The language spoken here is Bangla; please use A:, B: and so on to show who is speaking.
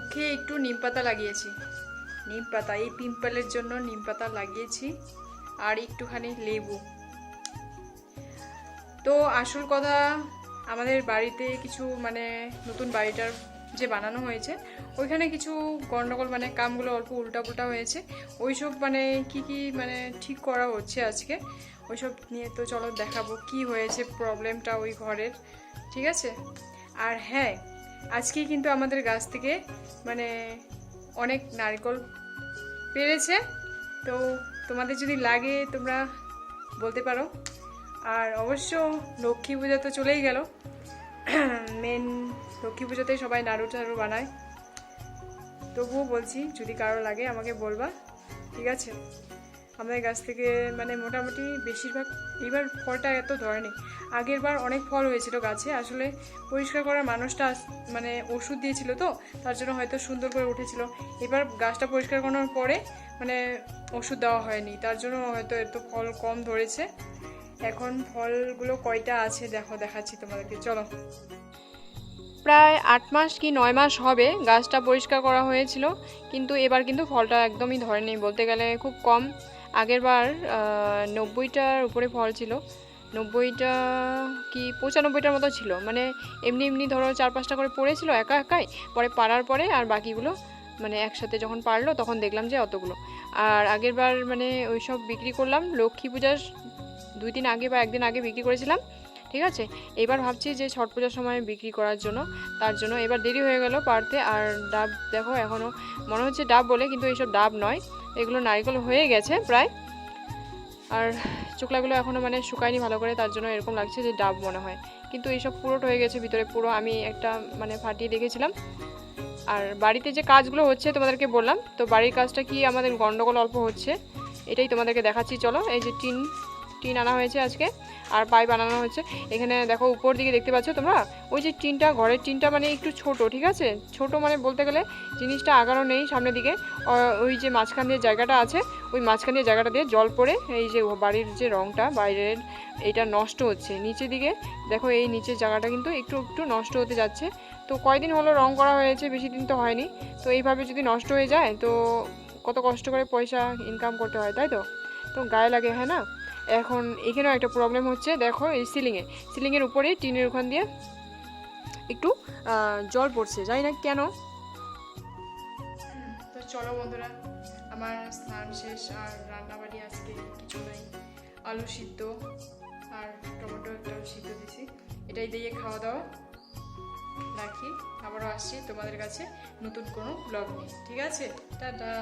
A: মুখে একটু নিম পাতা লাগিয়েছি। নিম পাতা, এই পিম্পলের জন্য নিম পাতা লাগিয়েছি আর একটুখানি লেবু। তো আসল কথা, আমাদের বাড়িতে কিছু মানে নতুন বাড়িটার যে বানানো হয়েছে, ওইখানে কিছু গন্ডগোল মানে কামগুলো অল্প উল্টাপুল্টা হয়েছে। ওইসব মানে কি কি মানে ঠিক করা হচ্ছে আজকে? ওইসব নিয়ে তো চলো দেখাবো কি হয়েছে প্রবলেমটা ওই ঘরের, ঠিক আছে? আর হ্যাঁ আজকে কিন্তু আমাদের গাছ থেকে মানে অনেক নারকেল পেরেছে। তো তোমাদের যদি লাগে তোমরা বলতে পারো। আর অবশ্য লক্ষ্মী পূজা তো চলেই গেল। মেন লক্ষ্মী পুজোতে সবাই নাড়ু টাড়ু বানায়। তবুও বলছি, যদি কারও লাগে আমাকে বলবা। ঠিক আছে? আমাদের গাছ থেকে মানে মোটামুটি বেশিরভাগ এবার ফলটা এত ধরেনি। আগের বার অনেক ফল হয়েছিল গাছে, আসলে পরিষ্কার করার মানুষটা মানে ওষুধ দিয়েছিল তো, তার জন্য হয়তো সুন্দর করে উঠেছিল। এবার গাছটা পরিষ্কার করার পরে মানে ওষুধ দেওয়া হয়নি, তার জন্য হয়তো এত ফল কম ধরেছে। এখন ফলগুলো কয়টা আছে দেখো, দেখাচ্ছি তোমাদেরকে, চলো। প্রায় আট মাস কি নয় মাস হবে গাছটা পরিষ্কার করা হয়েছিল, কিন্তু এবার কিন্তু ফলটা একদমই ধরেনি, বলতে গেলে খুব কম। আগের বার নব্বইটার উপরে ফল ছিল। নব্বইটা কি, পঁচানব্বইটার মতো ছিল। মানে এমনি এমনি ধরো চার পাঁচটা করে পড়েছিল একা একাই। পরে পাড়ার পরে আর বাকিগুলো মানে একসাথে যখন পারল তখন দেখলাম যে অতগুলো। আর আগের বার মানে ওই সব বিক্রি করলাম, লক্ষ্মী পূজার দুই দিন আগে বা একদিন আগে বিক্রি করেছিলাম, ঠিক আছে? এবার ভাবছি যে ছট পূজার সময় বিক্রি করার জন্য। তার জন্য এবার দেরি হয়ে গেল পারতে। আর ডাব দেখো এখনও মনে হচ্ছে ডাব বলে, কিন্তু এইসব ডাব নয়। এগুলো নারিকেল হয়ে গেছে প্রায়। আর চোকলাগুলো এখনও মানে শুকায়নি ভালো করে, তার জন্য এরকম লাগছে যে ডাব মনে হয়। কিন্তু এইসব পুরোট হয়ে গেছে ভিতরে, পুরো আমি একটা মানে ফাটিয়ে দেখেছিলাম। আর বাড়িতে যে কাজগুলো হচ্ছে তোমাদেরকে বললাম, তো বাড়ির কাজটা কি আমাদের গণ্ডগোল অল্প হচ্ছে, এটাই তোমাদেরকে দেখাচ্ছি। চলো, এই যে টিন টিন আনা হয়েছে আজকে, আর পাইপ বানানো হয়েছে। এখানে দেখো উপর দিকে দেখতে পাচ্ছ তোমরা? ওই যে টিনটা, ঘরের টিনটা মানে একটু ছোট, ঠিক আছে? ছোট মানে বলতে গেলে জিনিসটা আগানো নেই সামনের দিকে। ওই যে মাঝখান দিয়ে জায়গাটা আছে, ওই মাঝখান দিয়ে জায়গাটা দিয়ে জল পড়ে, এই যে বাড়ির যে রংটা বাইরের এইটা নষ্ট হচ্ছে। নিচের দিকে দেখো এই নিচের জায়গাটা কিন্তু একটু একটু নষ্ট হতে যাচ্ছে। তো কয়দিন হলো রং করা হয়েছে, বেশি দিন তো হয়নি। তো এইভাবে যদি নষ্ট হয়ে যায়, তো কত কষ্ট করে পয়সা ইনকাম করতে হয়, তাই তো? তো গায়ে লাগে হ্যাঁ না? এখন এখানেও একটা প্রবলেম হচ্ছে, দেখো এই সিলিংয়ে সিলিংয়ের উপরে টিনের ওখান দিয়ে একটু জল পড়ছে, জানি না কেন। তো চলো বন্ধুরা, আমার স্নান শেষ আর রান্নাবাড়ি আজকে কিছু নাই। আলু সিদ্ধ আর টমেটো একটা সিদ্ধ দিছি। এটাই দিয়ে খাওয়া দাওয়া। রাখি, আবারও আসছি তোমাদের কাছে নতুন কোনো ব্লগ নিয়ে। ঠিক আছে? টাটা।